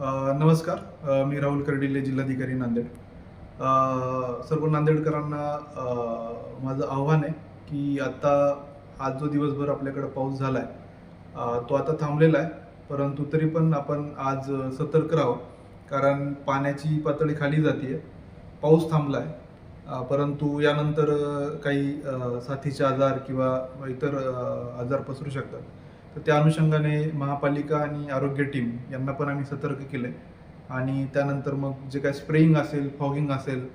नमस्कार. मी राहुल कर्डिले जिल्हाधिकारी नांदेड. सर्व नांदेडकरांना माझं आव्हान आहे की आता आज जो दिवसभर आपल्याकडे पाऊस झाला आहे तो आता थांबलेला आहे. परंतु तरी पण आपण आज सतर्क राहावं. कारण पाण्याची पातळी खाली जाते पाऊस थांबला आहे परंतु यानंतर काही साथीचे आजार किंवा इतर आजार पसरू शकतात. तर त्या अनुषंगाने महापालिका आणि आरोग्य टीम यांना पण आम्ही सतर्क केलं आणि त्यानंतर मग जे काय स्प्रेइंग असेल फॉगिंग असेल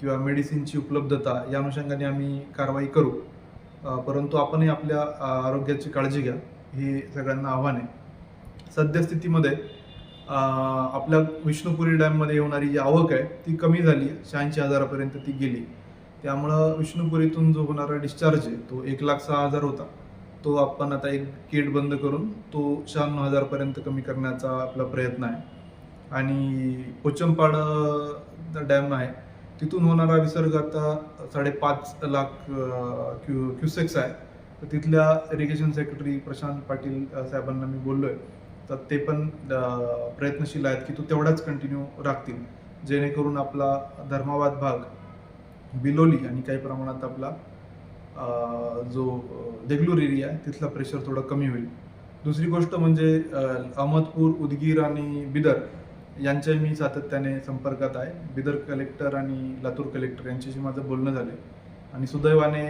किंवा मेडिसिनची उपलब्धता या अनुषंगाने आम्ही कारवाई करू. परंतु आपणही आपल्या आरोग्याची काळजी घ्या हे सगळ्यांना आव्हान आहे. सद्यस्थितीमध्ये आपल्या विष्णुपुरी डॅममध्ये येणारी जी आवक आहे ती कमी झाली शहाऐंशी हजारापर्यंत ती गेली. त्यामुळं विष्णुपुरीतून जो होणारा डिस्चार्ज आहे तो एक लाख सहा हजार होता. तो आपण आता एक गेट बंद करून तो शहाण्णव हजारपर्यंत कमी करण्याचा आपला प्रयत्न आहे. आणि पोचमपाड डॅम आहे तिथून होणारा विसर्ग आता साडेपाच लाख क्यू क्युसेक्स आहे. तर तिथल्या इरिगेशन सेक्रेटरी प्रशांत पाटील साहेबांना मी बोललो आहे तर ते पण प्रयत्नशील आहेत की तो तेवढाच कंटिन्यू राखतील. जेणेकरून आपला धर्माबाद भाग बिलोली आणि काही प्रमाणात आपला जो देगलूर एरिया आहे तिथला प्रेशर थोडं कमी होईल. दुसरी गोष्ट म्हणजे अहमदपूर उदगीर आणि बिदर यांच्या मी सातत्याने संपर्कात आहे. बिदर कलेक्टर आणि लातूर कलेक्टर यांच्याशी माझं बोलणं झालं आणि सुदैवाने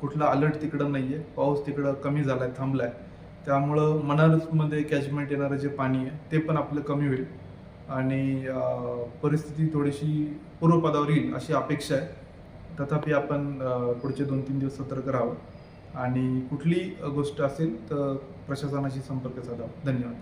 कुठला अलर्ट तिकडं नाही आहे पाऊस तिकडं कमी झाला आहे थांबला आहे त्यामुळं मनारसमध्ये कॅचमेंट येणारं जे पाणी आहे ते पण आपलं कमी होईल. आणि परिस्थिती थोडीशी पूर्वपदावर येईल अशी अपेक्षा आहे. तथापि आपण पुढचे दोन तीन दिवस सतर्क राहावं. आणि कुठली गोष्ट असेल तर प्रशासनाशी संपर्क साधावा. धन्यवाद.